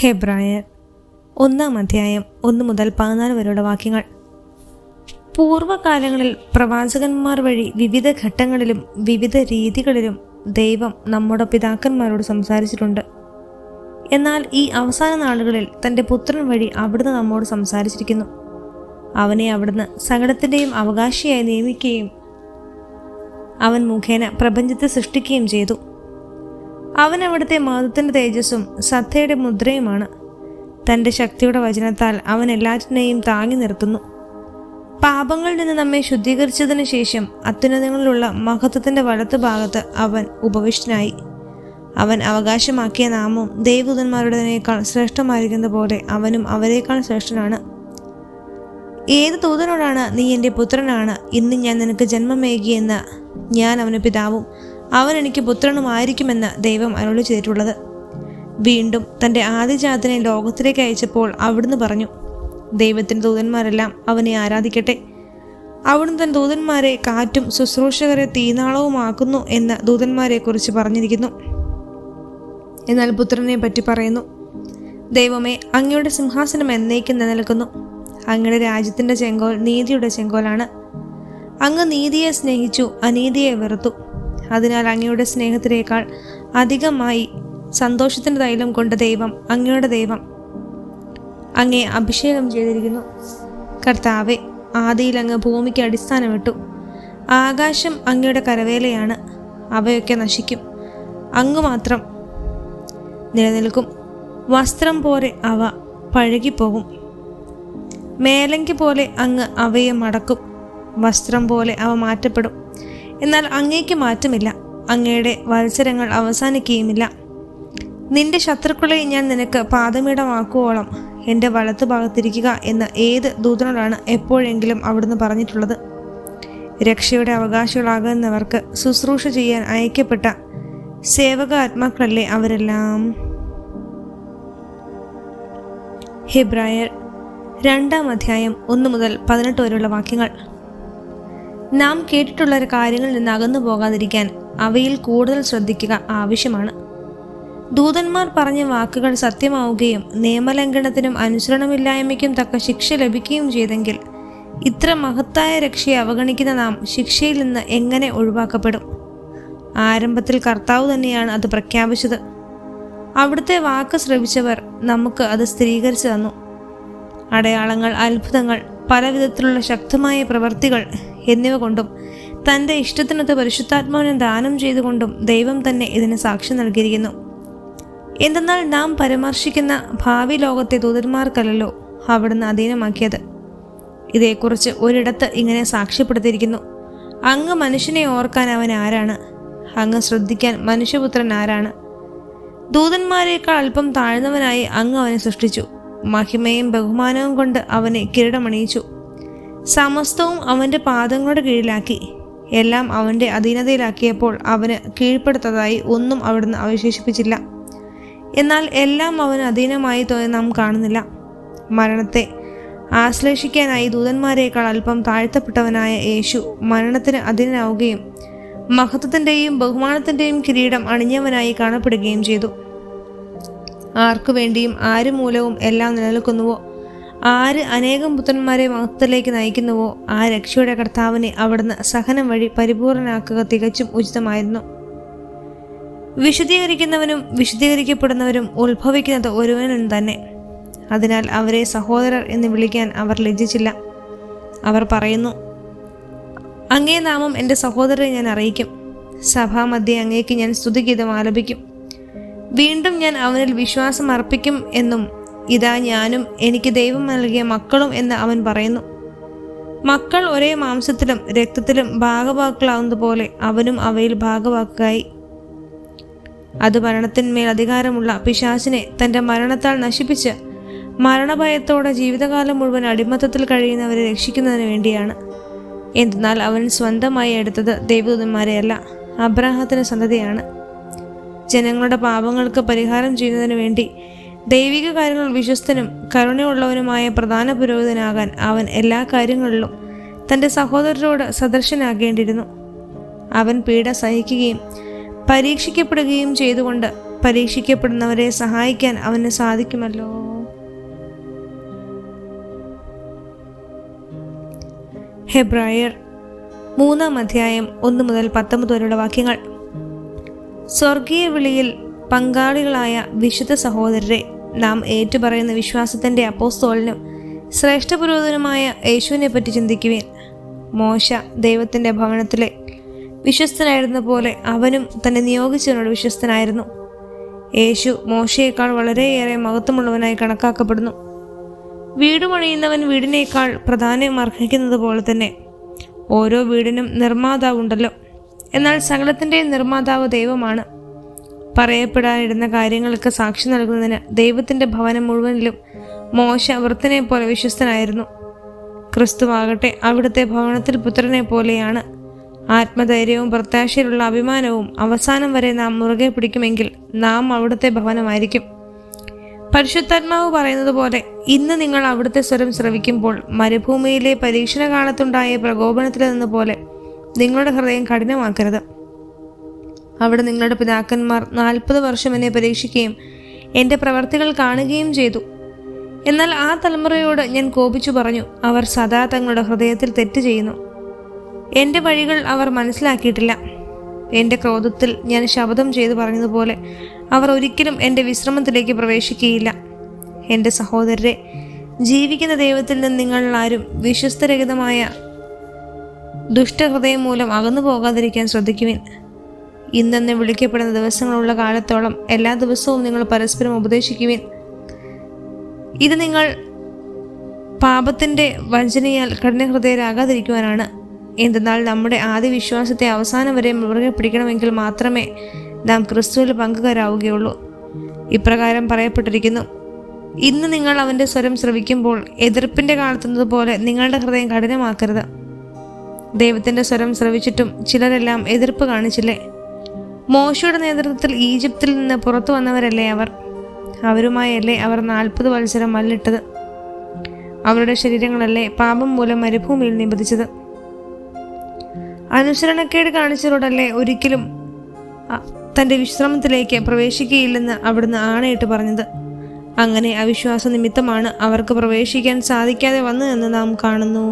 ഹെബ്രായർ ഒന്നാം അധ്യായം ഒന്ന് മുതൽ പതിനാല് വരെയുള്ള വാക്യങ്ങൾ. പൂർവകാലങ്ങളിൽ പ്രവാചകന്മാർ വഴി വിവിധ ഘട്ടങ്ങളിലും വിവിധ രീതികളിലും ദൈവം നമ്മുടെ പിതാക്കന്മാരോട് സംസാരിച്ചിട്ടുണ്ട്. എന്നാൽ ഈ അവസാന നാളുകളിൽ തന്റെ പുത്രൻ വഴി അവിടുന്ന് നമ്മോട് സംസാരിച്ചിരിക്കുന്നു. അവനെ അവിടുന്ന് സകലത്തിന്റെയും അവകാശിയായി നിയമിക്കുകയും അവൻ മുഖേന പ്രപഞ്ചത്തെ സൃഷ്ടിക്കുകയും ചെയ്തു. അവൻ അവിടുത്തെ മതത്തിന്റെ തേജസ്സും സത്തയുടെ മുദ്രയുമാണ്. തന്റെ ശക്തിയുടെ വചനത്താൽ അവൻ എല്ലാറ്റിനെയും താങ്ങി നിർത്തുന്നു. പാപങ്ങളിൽ നിന്ന് നമ്മെ ശുദ്ധീകരിച്ചതിന് ശേഷം അത്യുന്നതങ്ങളിലുള്ള മഹത്വത്തിന്റെ വലത്ത് ഭാഗത്ത് അവൻ ഉപവിഷ്ടനായി. അവൻ അവകാശമാക്കിയ നാമവും ദേവദൂതന്മാരുടേതിനേക്കാൾ ശ്രേഷ്ഠമായിരിക്കുന്ന പോലെ അവനും അവരെക്കാൾ ശ്രേഷ്ഠനാണ്. ഏത് ദൂതനോടാണ് നീ എന്റെ പുത്രനാണ്? ഇന്ന് ഞാൻ നിനക്ക് ജന്മമേകിയെന്ന് ഞാൻ അവന് പിതാവും. അവൻ എനിക്ക് പുത്രനുമായിരിക്കുമെന്ന് ദൈവം അരുളി ചെയ്തിട്ടുള്ളത്. വീണ്ടും തന്റെ ആദിജാതനെ ലോകത്തിലേക്ക് അയച്ചപ്പോൾ അവിടുന്ന് പറഞ്ഞു ദൈവത്തിന്റെ ദൂതന്മാരെല്ലാം അവനെ ആരാധിക്കട്ടെ. അവിടുന്ന് തൻ ദൂതന്മാരെ കാറ്റും ശുശ്രൂഷകരെ തീനാളവുമാക്കുന്നു എന്ന് ദൂതന്മാരെക്കുറിച്ച് പറഞ്ഞിരിക്കുന്നു. എന്നാൽ പുത്രനെ പറ്റി പറയുന്നു ദൈവമേ അങ്ങയുടെ സിംഹാസനം എന്നേക്കും നിലനിൽക്കുന്നു. അങ്ങയുടെ രാജ്യത്തിന്റെ ചെങ്കോൽ നീതിയുടെ ചെങ്കോലാണ്. അങ്ങ് നീതിയെ സ്നേഹിച്ചു അനീതിയെ വെറുത്തു. അതിനാൽ അങ്ങയുടെ സ്നേഹത്തിനേക്കാൾ അധികമായി സന്തോഷത്തിന്റെ തൈലം കൊണ്ട ദൈവം അങ്ങയുടെ ദൈവം. അങ്ങേ അഭിഷേകം ചെയ്തിരിക്കുന്നു. കർത്താവെ ആദിയിൽ അങ്ങ് ഭൂമിക്ക് അടിസ്ഥാനമിട്ടു. ആകാശം അങ്ങയുടെ കരവേലയാണ്. അവയൊക്കെ നശിക്കും. അങ്ങ് മാത്രം നിലനിൽക്കും. വസ്ത്രം പോലെ അവ പഴകിപ്പോകും മേലങ്കി പോലെ അങ്ങ് അവയെ മടക്കും. വസ്ത്രം പോലെ അവ മാറ്റപ്പെടും. എന്നാൽ അങ്ങേക്ക് മാറ്റമില്ല. അങ്ങയുടെ വത്സരങ്ങൾ അവസാനിക്കുകയുമില്ല. നിന്റെ ശത്രുക്കളെ ഞാൻ നിനക്ക് പാദമിടമാക്കുവോളം എന്റെ വലത്തു ഭാഗത്തിരിക്കുക എന്ന് ഏത് ദൂതനോടാണ് എപ്പോഴെങ്കിലും അവിടുന്ന് പറഞ്ഞിട്ടുള്ളത്? രക്ഷയുടെ അവകാശികളാകുന്നവർക്ക് ശുശ്രൂഷ ചെയ്യാൻ അയക്കപ്പെട്ട സേവക ആത്മാക്കളല്ലേ അവരെല്ലാം? ഹെബ്രായർ രണ്ടാം അധ്യായം ഒന്ന് മുതൽ പതിനെട്ട് വരെയുള്ള വാക്യങ്ങൾ. നാം കേട്ടിട്ടുള്ള കാര്യങ്ങളിൽ നിന്ന് അകന്നു പോകാതിരിക്കാൻ അവയിൽ കൂടുതൽ ശ്രദ്ധിക്കുക ആവശ്യമാണ്. ദൂതന്മാർ പറഞ്ഞ വാക്കുകൾ സത്യമാവുകയും നിയമലംഘനത്തിനും അനുസരണമില്ലായ്മയ്ക്കും തക്ക ശിക്ഷ ലഭിക്കുകയും ചെയ്തെങ്കിൽ ഇത്ര മഹത്തായ രക്ഷയെ അവഗണിക്കുന്ന നാം ശിക്ഷയിൽ നിന്ന് എങ്ങനെ ഒഴിവാക്കപ്പെടും? ആരംഭത്തിൽ കർത്താവ് തന്നെയാണ് അത് പ്രഖ്യാപിച്ചത്. അവിടുത്തെ വാക്ക് ശ്രവിച്ചവർ നമുക്ക് അത് സ്ഥിരീകരിച്ചു തന്നു. അടയാളങ്ങൾ അത്ഭുതങ്ങൾ പലവിധത്തിലുള്ള ശക്തമായ പ്രവർത്തികൾ എന്നിവ കൊണ്ടും തന്റെ ഇഷ്ടത്തിനൊത്ത് പരിശുദ്ധാത്മാവിനെ ദാനം ചെയ്തുകൊണ്ടും ദൈവം തന്നെ ഇതിന് സാക്ഷ്യം നൽകിയിരിക്കുന്നു. എന്തെന്നാൽ നാം പരാമർശിക്കുന്ന ഭാവി ലോകത്തെ ദൂതന്മാർക്കല്ലല്ലോ അവിടുന്ന് അധീനമാക്കിയത്. ഇതേക്കുറിച്ച് ഒരിടത്ത് ഇങ്ങനെ സാക്ഷ്യപ്പെടുത്തിയിരിക്കുന്നു. അങ്ങ് മനുഷ്യനെ ഓർക്കാൻ അവൻ ആരാണ്? അങ്ങ് ശ്രദ്ധിക്കാൻ മനുഷ്യപുത്രൻ ആരാണ്? ദൂതന്മാരെക്കാൾ അല്പം താഴ്ന്നവനായി അങ്ങ് അവനെ സൃഷ്ടിച്ചു. മഹിമയും ബഹുമാനവും കൊണ്ട് അവനെ കിരീടമണിയിച്ചു. സമസ്തവും അവന്റെ പാദങ്ങളുടെ കീഴിലാക്കി. എല്ലാം അവന്റെ അധീനതയിലാക്കിയപ്പോൾ അവന് കീഴ്പ്പെടുത്തതായി ഒന്നും അവിടുന്ന് അവശേഷിപ്പിച്ചില്ല. എന്നാൽ എല്ലാം അവന് അധീനമായി തോന്നി നാം കാണുന്നില്ല. മരണത്തെ ആശ്ലേഷിക്കാനായി ദൂതന്മാരെക്കാൾ അല്പം താഴ്ത്തപ്പെട്ടവനായ യേശു മരണത്തിന് അധീനനാവുകയും മഹത്വത്തിന്റെയും ബഹുമാനത്തിന്റെയും കിരീടം അണിഞ്ഞവനായി കാണപ്പെടുകയും ചെയ്തു. ആർക്കു വേണ്ടിയും ആര് മൂലവും എല്ലാം നിലനിൽക്കുന്നുവോ? ആര് അനേകം പുത്രന്മാരെ മഹത്വത്തിലേക്ക് നയിക്കുന്നുവോ ആ രക്ഷയുടെ കർത്താവിനെ അവിടുന്ന് സഹനം വഴി പരിപൂർണനാക്കുക തികച്ചും ഉചിതമായിരുന്നു. വിശദീകരിക്കുന്നവനും വിശദീകരിക്കപ്പെടുന്നവരും ഉത്ഭവിക്കുന്നത് ഒരുവനും തന്നെ. അതിനാൽ അവരെ സഹോദരർ എന്ന് വിളിക്കാൻ അവർ ലജ്ജിച്ചില്ല. അവർ പറയുന്നു അങ്ങേ നാമം എന്റെ സഹോദരനെ ഞാൻ അറിയിക്കും. സഭാമധ്യേ അങ്ങേക്ക് ഞാൻ സ്തുതിഗീതം ആലപിക്കും. വീണ്ടും ഞാൻ അവനിൽ വിശ്വാസം അർപ്പിക്കും എന്നും ഇതാ ഞാനും എനിക്ക് ദൈവം നൽകിയ മക്കളും എന്ന് അവൻ പറയുന്നു. മക്കൾ ഒരേ മാംസത്തിലും രക്തത്തിലും ഭാഗവാക്കുകളാവുന്ന പോലെ അവനും അവയിൽ ഭാഗവാക്കായി അത് മരണത്തിന്മേൽ അധികാരമുള്ള പിശാസിനെ തന്റെ മരണത്താൽ നശിപ്പിച്ച് മരണഭയത്തോടെ ജീവിതകാലം മുഴുവൻ അടിമത്തത്തിൽ കഴിയുന്നവരെ രക്ഷിക്കുന്നതിന് വേണ്ടിയാണ്. എന്തെന്നാൽ അവൻ സ്വന്തമായി എടുത്തത് ദൈവദൂതന്മാരെയല്ല അബ്രാഹത്തിന് സന്തതിയാണ്. ജനങ്ങളുടെ പാപങ്ങൾക്ക് പരിഹാരം ചെയ്യുന്നതിന് വേണ്ടി ദൈവിക കാര്യങ്ങൾ വിശ്വസ്തനും കരുണയുള്ളവനുമായ പ്രധാന പുരോഹിതനാകാൻ അവൻ എല്ലാ കാര്യങ്ങളിലും തന്റെ സഹോദരരോട് സദർശനാകേണ്ടിയിരുന്നു അവൻ പീഡ സഹിക്കുകയും പരീക്ഷിക്കപ്പെടുകയും ചെയ്തുകൊണ്ട് പരീക്ഷിക്കപ്പെടുന്നവരെ സഹായിക്കാൻ അവന് സാധിക്കുമല്ലോ. ഹെബ്രായർ മൂന്നാം അധ്യായം ഒന്ന് മുതൽ പത്തൊമ്പത് വരെയുള്ള വാക്യങ്ങൾ. സ്വർഗീയ വിളിയിൽ പങ്കാളികളായ വിശുദ്ധ സഹോദരരെ നാം ഏറ്റുപറയുന്ന വിശ്വാസത്തിന്റെ അപ്പോസ്തോലിനും ശ്രേഷ്ഠപുരോധനുമായ യേശുവിനെ പറ്റി ചിന്തിക്കുവേൻ. മോശ ദൈവത്തിന്റെ ഭവനത്തിലെ വിശ്വസ്തനായിരുന്ന പോലെ അവനും തന്നെ നിയോഗിച്ചവനോട് വിശ്വസ്തനായിരുന്നു. യേശു മോശയേക്കാൾ വളരെയേറെ മഹത്വമുള്ളവനായി കണക്കാക്കപ്പെടുന്നു. വീട് പണിയുന്നവൻ വീടിനേക്കാൾ പ്രധാനം അർഹിക്കുന്നത് പോലെ തന്നെ ഓരോ വീടിനും നിർമ്മാതാവുണ്ടല്ലോ. എന്നാൽ സകലത്തിന്റെ നിർമ്മാതാവ് ദൈവമാണ്. പറയപ്പെടാനിരുന്ന കാര്യങ്ങൾക്ക് സാക്ഷി നൽകുന്നതിന് ദൈവത്തിന്റെ ഭവനം മുഴുവനിലും മോശ വൃത്തനെ പോലെ വിശ്വസ്തനായിരുന്നു. ക്രിസ്തുവാകട്ടെ അവിടുത്തെ ഭവനത്തിൽ പുത്രനെ പോലെയാണ്. ആത്മധൈര്യവും പ്രത്യാശയിലുള്ള അഭിമാനവും അവസാനം വരെ നാം മുറുകെ പിടിക്കുമെങ്കിൽ നാം അവിടുത്തെ ഭവനമായിരിക്കും. പരിശുദ്ധാത്മാവ് പറയുന്നത് പോലെ ഇന്ന് നിങ്ങൾ അവിടുത്തെ സ്വരം ശ്രവിക്കുമ്പോൾ മരുഭൂമിയിലെ പരീക്ഷണ കാലത്തുണ്ടായ പ്രകോപനത്തിൽ നിന്ന് പോലെ നിങ്ങളുടെ ഹൃദയം കഠിനമാക്കരുത്. അവിടെ നിങ്ങളുടെ പിതാക്കന്മാർ നാൽപ്പത് വർഷം എന്നെ പരീക്ഷിക്കുകയും എന്റെ പ്രവർത്തികൾ കാണുകയും ചെയ്തു. എന്നാൽ ആ തലമുറയോട് ഞാൻ കോപിച്ചു പറഞ്ഞു അവർ സദാ തങ്ങളുടെ ഹൃദയത്തിൽ തെറ്റ് ചെയ്യുന്നു. എന്റെ വഴികൾ അവർ മനസ്സിലാക്കിയിട്ടില്ല. എന്റെ ക്രോധത്തിൽ ഞാൻ ശബ്ദം ചെയ്തു പറഞ്ഞതുപോലെ അവർ ഒരിക്കലും എന്റെ വിശ്രമത്തിലേക്ക് പ്രവേശിക്കുകയില്ല. എന്റെ സഹോദരരെ ജീവിക്കുന്ന ദൈവത്തിൽ നിന്ന് നിങ്ങൾ ആരും വിശ്വസ്തരഹിതമായ ദുഷ്ടഹൃദയം മൂലം അകന്നു പോകാതിരിക്കാൻ ശ്രദ്ധിക്കുവിൻ. ഇന്നെന്ന് വിളിക്കപ്പെടുന്ന ദിവസങ്ങളുള്ള കാലത്തോളം എല്ലാ ദിവസവും നിങ്ങൾ പരസ്പരം ഉപദേശിക്കുവിൻ. ഇത് നിങ്ങൾ പാപത്തിന്റെ വഞ്ചനയാൽ കഠിനഹൃദയരാകാതിരിക്കുവാനാണ്. എന്തെന്നാൽ നമ്മുടെ ആദ്യ വിശ്വാസത്തെ അവസാനം വരെ മുറുകെ പിടിക്കണമെങ്കിൽ മാത്രമേ നാം ക്രിസ്തുവിൽ പങ്കുകാരാവുകയുള്ളൂ. ഇപ്രകാരം പറയപ്പെട്ടിരിക്കുന്നു. ഇന്ന് നിങ്ങൾ അവന്റെ സ്വരം ശ്രവിക്കുമ്പോൾ എതിർപ്പിന്റെ കാലത്തുന്നതുപോലെ നിങ്ങളുടെ ഹൃദയം കഠിനമാക്കരുത്. ദൈവത്തിന്റെ സ്വരം ശ്രവിച്ചിട്ടും ചിലരെല്ലാം എതിർപ്പ് കാണിച്ചില്ലേ? മോശയുടെ നേതൃത്വത്തിൽ ഈജിപ്തിൽ നിന്ന് പുറത്തു വന്നവരല്ലേ അവർ? അവരുമായല്ലേ അവർ നാൽപ്പത് വത്സരം മല്ലിട്ടത്? അവരുടെ ശരീരങ്ങളല്ലേ പാപം മൂലം മരുഭൂമിയിൽ നിബന്ധിച്ചത്? അനുസരണക്കേട് കാണിച്ചവരോടല്ലേ ഒരിക്കലും തന്റെ വിശ്രമത്തിലേക്ക് പ്രവേശിക്കുകയില്ലെന്ന് അവിടുന്ന് ആണയിട്ട് പറഞ്ഞത്. അങ്ങനെ അവിശ്വാസ നിമിത്തമാണ് അവർക്ക് പ്രവേശിക്കാൻ സാധിക്കാതെ വന്നതെന്ന് നാം കാണുന്നു.